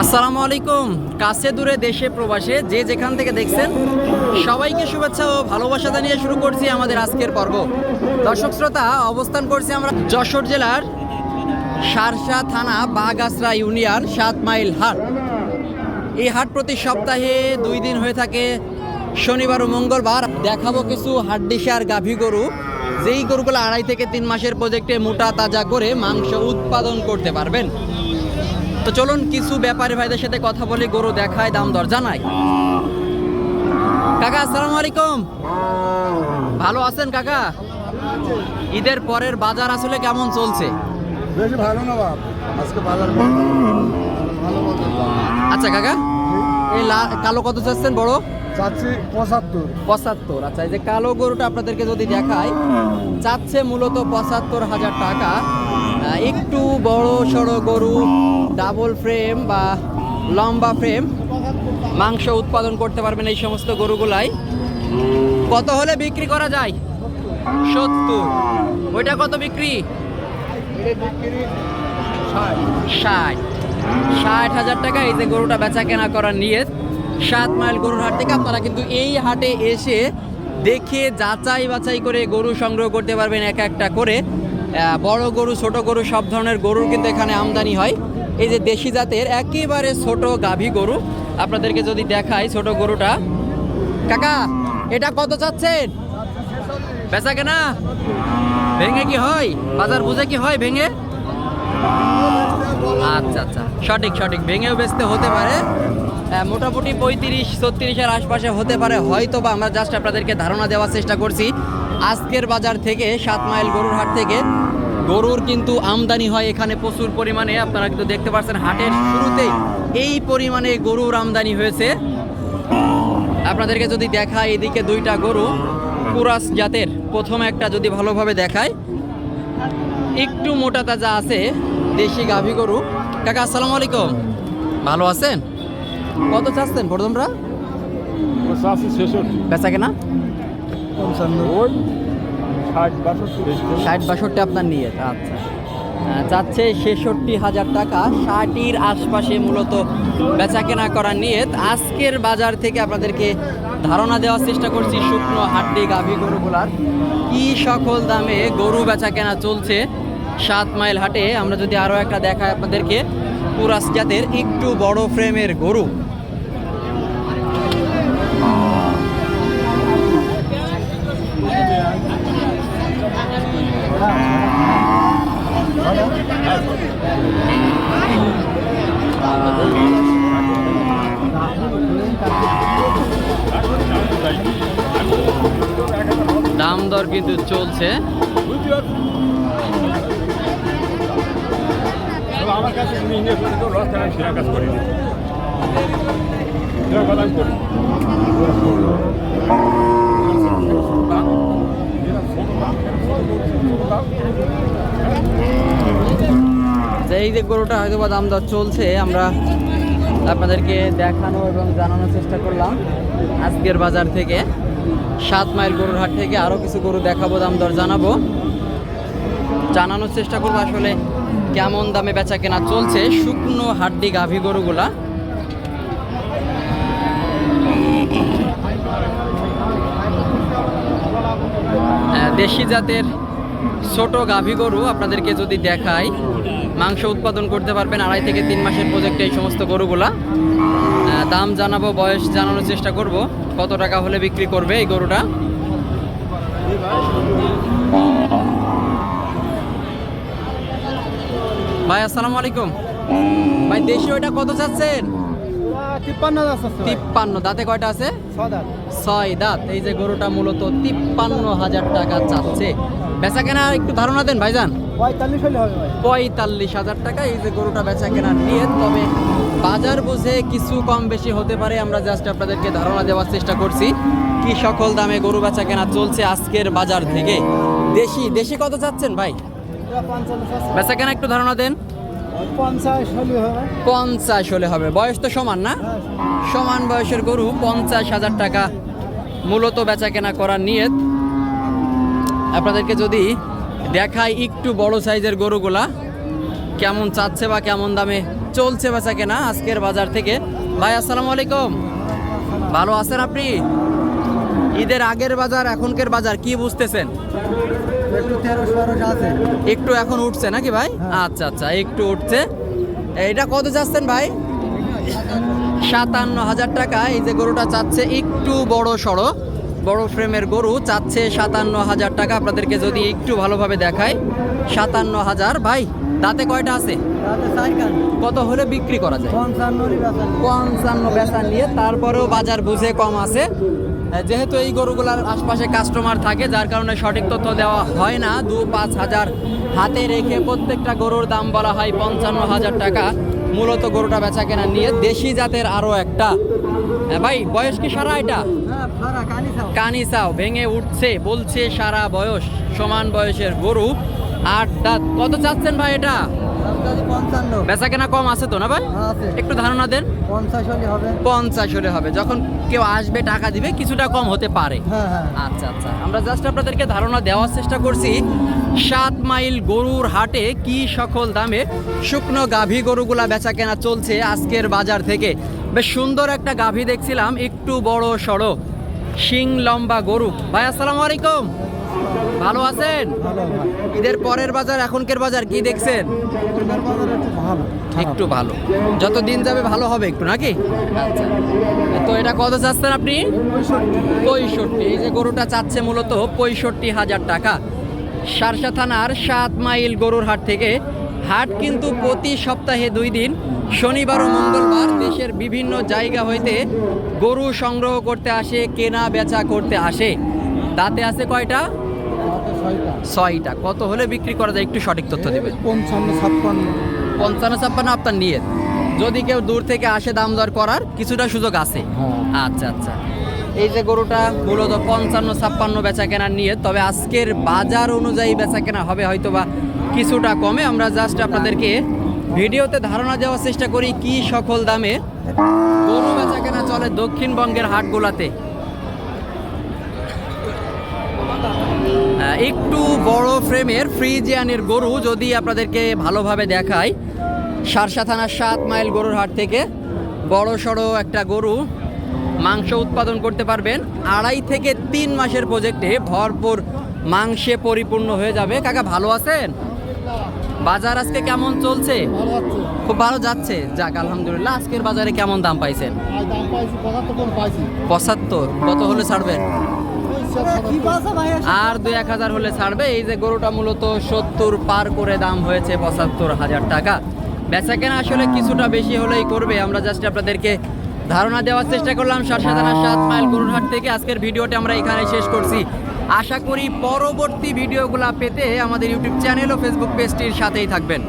আসসালামু আলাইকুম। কাছে দূরে দেশে প্রবাসে যে যেখান থেকে দেখছেন, সবাইকে শুভেচ্ছা ও ভালোবাসা জানিয়ে শুরু করছি আমাদের আজকের পর্ব। দর্শক শ্রোতা, অবস্থান করছি আমরা যশোর জেলার সারসা থানা বাগাসরা ইউনিয়ন, সাত মাইল হাট। এই হাট প্রতি সপ্তাহে দুই দিন হয়ে থাকে, শনিবার ও মঙ্গলবার। দেখাবো কিছু হাড্ডিসার গাভী গরু, যেই গরুগুলো আড়াই থেকে তিন মাসের প্রজেক্টে মোটা তাজা করে মাংস উৎপাদন করতে পারবেন। তো চলুন কিছু ব্যাপারী ভাইদের সাথে কথা বলি গরু দেখায় দাম দর জানাই। কাকা আসসালামু আলাইকুম। ভালো আছেন কাকা? ঈদের পরের বাজার আসলে কেমন চলছে? বেশি ভালো না বাপ আজকে বাজার আচ্ছা কাকা এই কালো কত চাচ্ছেন বড়? চাচ্ছি পঁচাত্তর। পঁচাত্তর। আচ্ছা এই যে কালো গরুটা আপনাদেরকে যদি দেখাই চাচ্ছে মূলত পঁচাত্তর হাজার টাকা। একটু বড় সড়ো গরু ডাবল ফ্রেম বা লম্বা ফ্রেম মাংস উৎপাদন করতে পারবেন এই সমস্ত গরুগুলাই। কত হলে বিক্রি করা যায়? সত্তর। ওইটা কত বিক্রি? ষাট। ষাট হাজার টাকা এই যে গরুটা বেচা কেনা করার নিয়ে সাত মাইল গরুর হাট থেকে আপনারা কিন্তু এই হাটে এসে দেখে যাচাই বাছাই করে গরু সংগ্রহ করতে পারবেন এক একটা করে। বড় গরু, ছোট গরু, সব ধরনের গরুর কিন্তু এখানে আমদানি হয়। এই যে দেশি জাতের একেবারে ছোট গাভী গরু, আপনাদেরকে যদি দেখাই ছোট গরুটা। কাকা, এটা কত চাচ্ছেন? বেচা কেনা? ভেঙে কি হয়? বাজার বুঝে কি হয় ভেঙে? আচ্ছা আচ্ছা সঠিক সঠিক, ভেঙেও বেচতে হতে পারে। মোটামুটি পঁয়ত্রিশ, ছত্রিশের আশপাশে হতে পারে হয়তো বা আমরা জাস্ট আপনাদেরকে ধারণা দেওয়ার চেষ্টা করছি। আজকের বাজার থেকে সাত মাইল গরুর হাট থেকে গরুর কিন্তু আমদানি হয় এখানে প্রচুর পরিমাণে আপনারা কিন্তু দেখতে পাচ্ছেন হাটের শুরুতেই এই পরিমাণে গরুর আমদানি হয়েছে। আপনাদেরকে যদি দেখায় এদিকে দুইটা গরু কুরাস জাতের প্রথম একটা যদি ভালোভাবে দেখায় একটু মোটা তাজা আছে দেশি গাভী গরু। কাকা আসসালামু আলাইকুম। ভালো আছেন? কত চাচ্ছেন প্রথমরা? বেচা কেনা? পঞ্চান্ন। ষাট, বাষট্টি। আপনার নিয়ে আচ্ছা। চাচ্ছে ছেষট্টি হাজার টাকা। ষাটির আশপাশে মূলত বেচা কেনা করার নিয়ে আজকের বাজার থেকে আপনাদেরকে ধারণা দেওয়ার চেষ্টা করছি শুকনো হাড্ডি গাভী গরুগুলার। কি সকল দামে গরু বেচা কেনা চলছে সাত মাইল হাটে? আমরা যদি আরও একটা দেখাই আপনাদেরকে। পুরাস জাতের একটু বড় ফ্রেমের গরু। দাম দর কিন্তু চলছে। এই যে গরুটা হয়তো বা দাম দর চলছে, আমরা আপনাদেরকে দেখানো এবং জানানোর চেষ্টা করলাম আজকের বাজার থেকে। সাত মাইল গরুর হাট থেকে আরও কিছু গরু দেখাবো দাম দর জানাব। জানানোর চেষ্টা করব আসলে কেমন দামে বেচা কেনা চলছে। শুকনো হাড্ডি গাভী গরুগুলা। দেশি জাতের ছোট গাভী গরু আপনাদেরকে যদি দেখাই, মাংস উৎপাদন করতে পারবেন আড়াই থেকে তিন মাসের প্রজেক্টে এই সমস্ত গরুগুলা। দাম জানাব, বয়স জানানোর চেষ্টা করব। কত টাকা হলে বিক্রি করবে এই গরুটা? ভাই আসসালামু আলাইকুম। ভাই দেশি ওইটা কত চাচ্ছেন? তিপ্পান্ন দাঁতে কয়টা আছে? ছয় দাঁত। এই যে গরুটা মূলত তিপ্পান্ন হাজার টাকা চাচ্ছে। বেচা কেনা একটু ধারণা দেন ভাইজান। পঁয়তাল্লিশ হাজার টাকা এই যে গরুটা বেচা কেনার নিয়ে তবে বাজার বুঝে কিছু কম বেশি হতে পারে আমরা জাস্ট আপনাদেরকে ধারণা দেওয়ার চেষ্টা করছি কি সকল দামে গরু বেচা কেনা চলছে আজকের বাজার থেকে। দেশি দেশি কত চাচ্ছেন ভাই? বেচা কেনা একটু ধারণা দেন। পঞ্চাশ হলে হবে। বয়স তো সমান না? সমান বয়সের গরু পঞ্চাশ হাজার টাকা মূলত বেচা কেনা করার নিয়ত। আপনাদেরকে যদি দেখাই একটু বড় সাইজের গরুগুলা কেমন চাচ্ছে বা কেমন দামে চলছে বেচা কেনা আজকের বাজার থেকে। ভাই, আসসালামু আলাইকুম। ভালো আছেন আপনি? ঈদের আগের বাজার, এখনকার বাজার কি বুঝতেছেন? একটু এখন উঠছে নাকি ভাই? আচ্ছা আচ্ছা একটু উঠছে। এটা কত চাচ্ছেন ভাই? সাতান্ন হাজার টাকা। এই যে গরুটা চাচ্ছে একটু বড় সড়ো। বড় ফ্রেমের গরু চাচ্ছে সাতান্ন হাজার টাকা। আপনাদেরকে যদি একটু ভালোভাবে দেখায় সাতান্ন হাজার। ভাই তাতে কয়টা আছে? কত হলে বিক্রি করা যায়? পঞ্চান্ন বেচা নিয়ে। তারপরেও বাজার বুঝে কম আছে। যেহেতু এই গরুগুলার আশপাশে কাস্টমার থাকে যার কারণে সঠিক তথ্য দেওয়া হয় না। দু পাঁচ হাজার হাতে রেখে প্রত্যেকটা গরুর দাম বলা হয় পঞ্চান্ন হাজার টাকা। মূলত গরুটা বেচা কেনা নিয়ে দেশি জাতের আরও একটা। হ্যাঁ ভাই বয়স কি সারা এটা? কানি কানিসাও ভেঙে উঠছে বলছে সারা বয়স সমান বয়সের গরু। আট দাঁত কত চাচ্ছেন ভাই এটা? বেচা কেনা কম আছে তো না ভাই? হ্যাঁ, একটু ধারণা দেন। পঞ্চাশ হলে হবে। পঞ্চাশ হলে হবে। যখন কেউ আসবে টাকা দিবে কিছুটা কম হতে পারে। হ্যাঁ হ্যাঁ। আচ্ছা আচ্ছা। আমরা জাস্ট আপনাদেরকে ধারণা দেওয়ার চেষ্টা করছি সাত মাইল গরুর হাটে কি সকল দামে শুকনো গাভী গরুগুলা বেচা কেনা চলছে আজকের বাজার থেকে? বেশ সুন্দর একটা গাভী দেখছিলাম একটু বড় সড়ো শিং লম্বা গরু। ভাই আসসালামু আলাইকুম। ভালো আছেন? ঈদের পরের বাজার এখনকার বাজার কি দেখছেন? একটু ভালো যত দিন যাবে ভালো হবে একটু নাকি? আচ্ছা। তো এটা কত চাচ্ছেন আপনি? পঁয়ষট্টি। এই যে গরুটা চাচ্ছে মূলত পঁয়ষট্টি হাজার টাকা। সারসা থানার সাত মাইল গরুর হাট থেকে হাট কিন্তু প্রতি সপ্তাহে দুই দিন শনিবার ও মঙ্গলবার দেশের বিভিন্ন জায়গা হইতে গরু সংগ্রহ করতে আসে কেনা বেচা করতে আসে। তাতে আছে কয়টা? ছয়টা। কত হলে বিক্রি করা যায়? একটু সঠিক তথ্য দেবেন। পঞ্চান্ন ছাপ্পান্ন। পঞ্চান্ন ছাপ্পান্ন আপনার নিয়ে যদি কেউ দূর থেকে আসে দাম দর করার কিছুটা সুযোগ আছে। হ্যাঁ। আচ্ছা আচ্ছা। এই যে গরুটা মূলত পঞ্চান্ন ছাপ্পান্ন বেচা কেনার নিয়ে তবে আজকের বাজার অনুযায়ী বেচা কেনা হবে হয়তো বা কিছুটা কমে। আমরা জাস্ট আপনাদেরকে ভিডিওতে ধারণা দেওয়ার চেষ্টা করি কি সকল দামে গরু বেচা কেনা চলে দক্ষিণবঙ্গের হাটগুলাতে। একটু বড় ফ্রেমের ফ্রিজিয়ানের গরু যদি আপনাদেরকে ভালোভাবে দেখাই সারসা থানার সাত মাইল গরুর হাট থেকে বড় সড়ো একটা গরু মাংস উৎপাদন করতে পারবেন। আড়াই থেকে তিন মাসের প্রজেক্টে ভরপুর মাংসে পরিপূর্ণ হয়ে যাবে। কাকা ভালো আছেন? বাজার আজকে কেমন চলছে? খুব ভালো যাচ্ছে। যাক আলহামদুলিল্লাহ আজকের বাজারে কেমন দাম পাইছেন? পঁচাত্তর কত হলে ছাড়বেন? আর দুই এক হাজার হলে ছাড়বে। এই যে গরুটা মূলত সত্তর পার করে দাম হয়েছে, পঁচাত্তর হাজার টাকা। বেচা কেনা আসলে কিছুটা বেশি হলেই করবে। আমরা জাস্ট আপনাদেরকে ধারণা দেওয়ার চেষ্টা করলাম সাতসাধারণ সাত মাইল গরুরহাট থেকে। আজকের ভিডিওটি আমরা এখানে শেষ করছি। আশা করি পরবর্তী ভিডিওগুলো পেতে আমাদের ইউটিউব চ্যানেল ও ফেসবুক পেজটির সাথেই থাকবেন।